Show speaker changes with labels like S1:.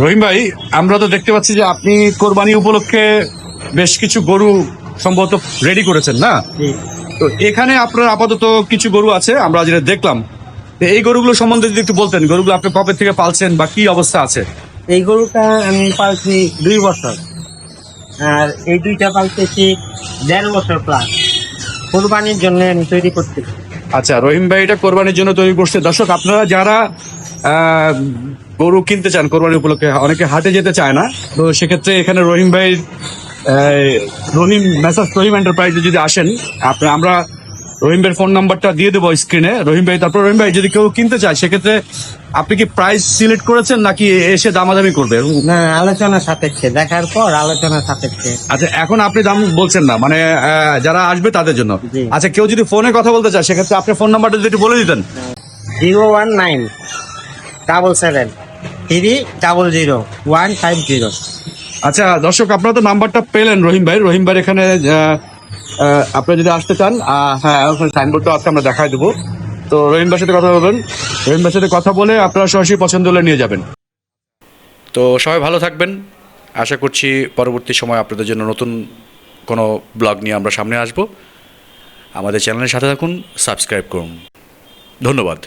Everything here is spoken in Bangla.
S1: রহিম ভাই আমরা তো দেখতে পাচ্ছি যে আপনি কোরবানি উপলক্ষে বেশ কিছু গরু সম্ভবত রেডি করেছেন না? তো এখানে আপনার আপাতত কিছু গরু আছে আমরা যেটা দেখলাম। তো এই গরুগুলো সম্বন্ধে যদি একটু বলতেন গরুগুলো আপনি কবে থেকে পালছেন বা কি অবস্থা আছে?
S2: এই গরুটা আমি পালছি দুই বছর। আর এই দুইটা পালতেছি দেড় বছর প্লাস কোরবানির জন্য আমি তৈরি করতেছি
S1: আচ্ছা রহিম ভাই এটা কোরবানির জন্য তৈরি করছে। দর্শক আপনারা যারা গরু কিনতে চান কোরবানি উপলক্ষে অনেকে হাটে যেতে চায় না। তো সেক্ষেত্রে এখানে রহিম ভাই রহিম মেসাজ রহিম এন্টারপ্রাইজে যদি আসেন আপনি আমরা রহিম ভাইয়ের ফোন নাম্বারটা দিয়ে দেবো স্ক্রিনে রহিম ভাই তারপর রহিম ভাই যদি কেউ কিনতে চায় সেক্ষেত্রে আপনি কি প্রাইস সিলেক্ট করেছেন নাকি এসে দামাদামি করবে?
S2: না আলোচনা সাপেক্ষে দেখার পর আলোচনা সাপেক্ষে।
S1: আচ্ছা এখন আপনি দাম বলছেন না মানে যারা আসবে তাদের জন্য। আচ্ছা কেউ যদি ফোনে কথা বলতে চায় সেক্ষেত্রে আপনি ফোন নাম্বারটা যদি একটু বলে দিতেন।
S2: Zero one nine double seven. Three double zero one five zero.
S1: আচ্ছা দর্শক আপনারা তো নাম্বারটা পেলেন রহিম ভাই। রহিম ভাই এখানে আহ, যদি আসতে চান হ্যাঁ ওখানে সাইনবোর্ডটা আছে আমরা দেখাই দেবো। তো রহিম ভাইয়ের সাথে কথা বলবেন। রহিম ভাইয়ের সাথে কথা বলে আপনারা সরাসরি পছন্দ হলে নিয়ে যাবেন। তো সবাই ভালো থাকবেন। আশা করছি পরবর্তী সময় আপনাদের জন্য নতুন কোনো ব্লগ নিয়ে আমরা সামনে আসব। আমাদের চ্যানেলের সাথে থাকুন সাবস্ক্রাইব করুন। ধন্যবাদ।